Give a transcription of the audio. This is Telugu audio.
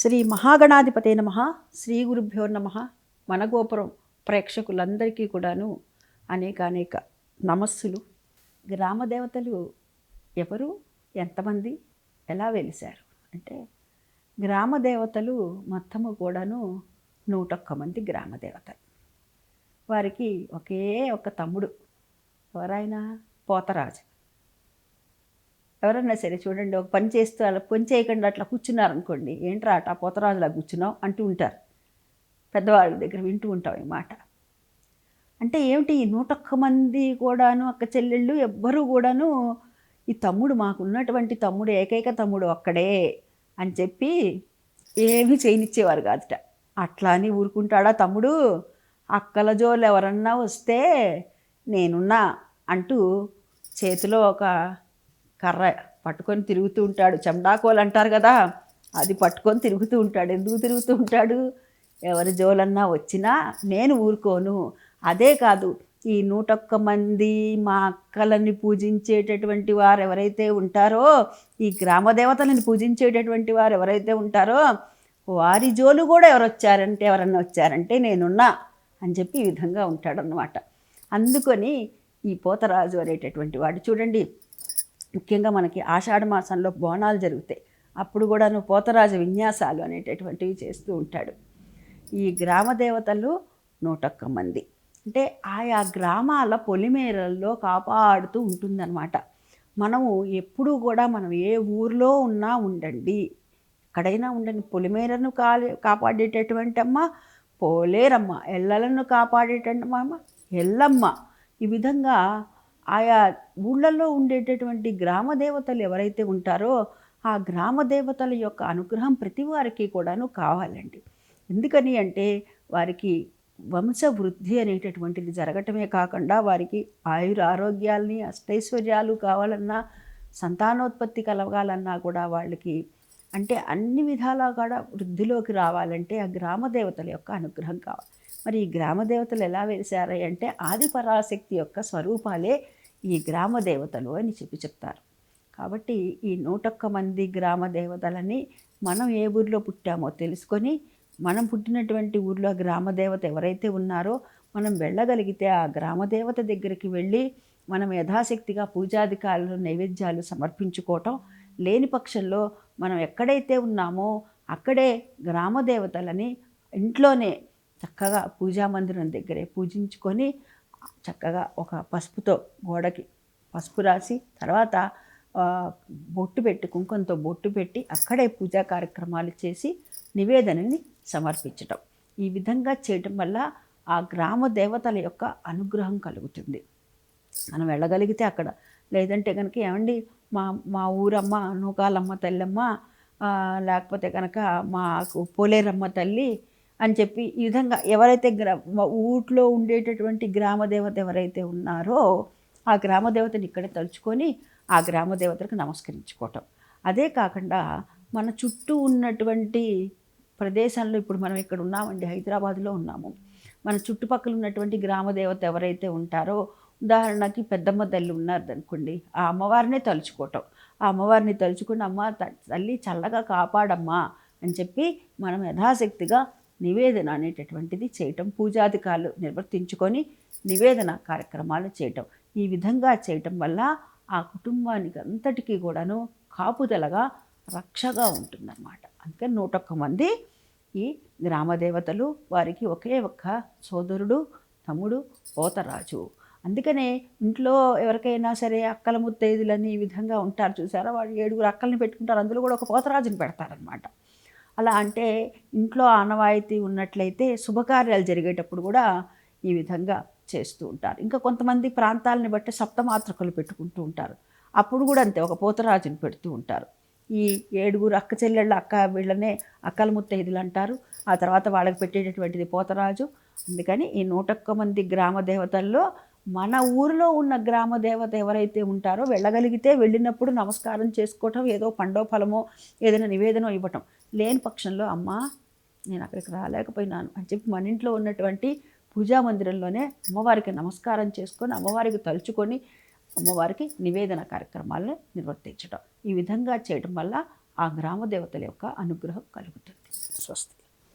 శ్రీ మహాగణాధిపతే నమ. శ్రీ గురుభ్యో నమ. మన గోపురం ప్రేక్షకులందరికీ కూడాను అనేక అనేక నమస్సులు. గ్రామదేవతలు ఎవరు? ఎంతమంది? ఎలా వెలిశారు? అంటే గ్రామ దేవతలు మొత్తము కూడాను నూటొక్క మంది గ్రామదేవతలు. వారికి ఒకే ఒక తమ్ముడు. ఎవరైనా పోతరాజు. ఎవరన్నా సరే చూడండి ఒక పని చేస్తూ అలా పని చేయకుండా అట్లా కూర్చున్నారనుకోండి ఏంట్రా అట్లా పోతరాజులా కూర్చున్నావు? అంటూ ఉంటారు. పెద్దవాళ్ళ దగ్గర వింటూ ఉంటాం ఈ మాట. అంటే ఏమిటి ఈ నూటొక్క మంది కూడాను అక్క చెల్లెళ్ళు ఎవ్వరూ కూడాను ఈ తమ్ముడు మాకున్నటువంటి తమ్ముడు ఏకైక తమ్ముడు ఒక్కడే అని చెప్పి ఏమీ చేయనిచ్చేవారు కాదుట. అట్లా అని ఊరుకుంటాడా తమ్ముడు అక్కల జోలు ఎవరన్నా వస్తే నేనున్నా అంటూ చేతిలో ఒక కర్ర పట్టుకొని తిరుగుతూ ఉంటాడు. చెండాకోలు అంటారు కదా అది పట్టుకొని తిరుగుతూ ఉంటాడు. ఎందుకు తిరుగుతూ ఉంటాడు? ఎవరి జోలన్నా వచ్చినా నేను ఊరుకోను. అదే కాదు ఈ నూటొక్క మంది మా అక్కలని పూజించేటటువంటి వారు ఎవరైతే ఉంటారో ఈ గ్రామ దేవతలను పూజించేటటువంటి వారు ఎవరైతే ఉంటారో వారి జోలు కూడా ఎవరు వచ్చారంటే ఎవరన్నా వచ్చారంటే నేనున్నా అని చెప్పి ఈ విధంగా ఉంటాడనమాట అందుకొని ఈ పోతరాజు అనేటటువంటి వాడు చూడండి ముఖ్యంగా మనకి ఆషాఢ మాసంలో బోనాలు జరుగుతాయి. అప్పుడు కూడాను పోతరాజు విన్యాసాలు అనేటటువంటివి చేస్తూ ఉంటాడు. ఈ గ్రామ దేవతలు నూటొక్క మంది. అంటే ఆయా గ్రామాల పొలిమేరల్లో కాపాడుతూ ఉంటుందన్నమాట. మనము ఎప్పుడూ కూడా మనం ఏ ఊర్లో ఉన్నా ఉండండి. ఎక్కడైనా ఉండండి. పొలిమేరను కాలి కాపాడేటటువంటి అమ్మ పోలేరమ్మ. ఎల్లలను కాపాడేటమ్మ అమ్మ ఎల్లమ్మ. ఈ విధంగా ఆయా ఊళ్ళల్లో ఉండేటటువంటి గ్రామ దేవతలు ఎవరైతే ఉంటారో ఆ గ్రామ దేవతల యొక్క అనుగ్రహం ప్రతి వారికి కూడాను కావాలండి. ఎందుకని అంటే వారికి వంశ వృద్ధి అనేటటువంటిది జరగటమే కాకుండా వారికి ఆయుర ఆరోగ్యాల్ని అష్టైశ్వర్యాలు కావాలన్నా సంతానోత్పత్తి కలగాలన్నా కూడా వాళ్ళకి అంటే అన్ని విధాలా కూడా వృద్ధిలోకి రావాలంటే ఆ గ్రామ దేవతల యొక్క అనుగ్రహం కావాలి. మరి ఈ గ్రామ దేవతలు ఎలా వెలిశారాయి అంటే ఆదిపరాశక్తి యొక్క స్వరూపాలే ఈ గ్రామ దేవతలు అని చెప్పి చెప్తారు. కాబట్టి ఈ నూటొక్క మంది గ్రామ దేవతలని మనం ఏ ఊరిలో పుట్టామో తెలుసుకొని మనం పుట్టినటువంటి ఊర్లో గ్రామ దేవత ఎవరైతే ఉన్నారో మనం వెళ్ళగలిగితే ఆ గ్రామ దేవత దగ్గరికి వెళ్ళి మనం యథాశక్తిగా పూజాధికారులు నైవేద్యాలు సమర్పించుకోవటం లేని పక్షంలో మనం ఎక్కడైతే ఉన్నామో అక్కడే గ్రామ దేవతలని ఇంట్లోనే చక్కగా పూజా మందిరం దగ్గరే పూజించుకొని చక్కగా ఒక పసుపుతో గోడకి పసుపు రాసి తర్వాత బొట్టు పెట్టి కుంకుమతో బొట్టు పెట్టి అక్కడే పూజా కార్యక్రమాలు చేసి నివేదనని సమర్పించటం. ఈ విధంగా చేయటం వల్ల ఆ గ్రామ దేవతల యొక్క అనుగ్రహం కలుగుతుంది. మనం వెళ్ళగలిగితే అక్కడ లేదంటే కనుక ఏమండి మా మా ఊరమ్మ నూకాలమ్మ తల్లమ్మ లేకపోతే కనుక మాకు పోలేరమ్మ తల్లి అని చెప్పి ఈ విధంగా ఎవరైతే గ్రా ఊట్లో ఉండేటటువంటి గ్రామ దేవత ఎవరైతే ఉన్నారో ఆ గ్రామ దేవతని ఇక్కడ తలుచుకొని ఆ గ్రామదేవతలకు నమస్కరించుకోవటం. అదే కాకుండా మన చుట్టూ ఉన్నటువంటి ప్రదేశంలో ఇప్పుడు మనం ఇక్కడ ఉన్నామండి హైదరాబాద్లో ఉన్నాము. మన చుట్టుపక్కల ఉన్నటువంటి గ్రామ దేవత ఎవరైతే ఉంటారో ఉదాహరణకి పెద్దమ్మ తల్లి ఉన్నారనుకోండి ఆ అమ్మవారినే తలుచుకోవటం. ఆ అమ్మవారిని తలుచుకుని అమ్మ తల్లి చల్లగా కాపాడమ్మా అని చెప్పి మనం యథాశక్తిగా నివేదన అనేటటువంటిది చేయటం పూజాధికారులు నిర్వర్తించుకొని నివేదన కార్యక్రమాలు చేయటం. ఈ విధంగా చేయటం వల్ల ఆ కుటుంబానికి అంతటికీ కూడాను కాపుదలగా రక్షగా ఉంటుందన్నమాట. అందుకని నూటొక్క మంది ఈ గ్రామదేవతలు వారికి ఒకే ఒక్క సోదరుడు తమ్ముడు పోతరాజు. అందుకనే ఇంట్లో ఎవరికైనా సరే అక్కల ముత్తైదులని ఈ విధంగా ఉంటారు చూసారా? వాళ్ళు ఏడుగురు అక్కల్ని పెట్టుకుంటారు. అందులో కూడా ఒక పోతరాజుని పెడతారనమాట అలా అంటే ఇంట్లో ఆనవాయితీ ఉన్నట్లయితే శుభకార్యాలు జరిగేటప్పుడు కూడా ఈ విధంగా చేస్తూ ఉంటారు. ఇంకా కొంతమంది ప్రాంతాలని బట్టి సప్తమాతృకలు పెట్టుకుంటూ ఉంటారు. అప్పుడు కూడా అంతే ఒక పోతరాజుని పెడుతూ ఉంటారు. ఈ ఏడుగురు అక్క చెల్లెళ్ళ అక్క వీళ్ళనే అక్కల ముత్తైదులు అంటారు. ఆ తర్వాత వాళ్ళకి పెట్టేటటువంటిది పోతరాజు. అందుకని ఈ నూటొక్క మంది గ్రామ దేవతల్లో మన ఊరిలో ఉన్న గ్రామ దేవత ఎవరైతే ఉంటారో వెళ్ళగలిగితే వెళ్ళినప్పుడు నమస్కారం చేసుకోవటం ఏదో పండో ఫలమో ఏదైనా నివేదన ఇవ్వటం. లేని పక్షంలో అమ్మ నేను అక్కడికి రాలేకపోయినాను. అని చెప్పి మన ఇంట్లో ఉన్నటువంటి పూజా మందిరంలోనే అమ్మవారికి నమస్కారం చేసుకొని అమ్మవారికి తలుచుకొని అమ్మవారికి నివేదన కార్యక్రమాలను నిర్వర్తించడం ఈ విధంగా చేయడం వల్ల ఆ గ్రామ దేవతల యొక్క అనుగ్రహం కలుగుతుంది. స్వస్తి.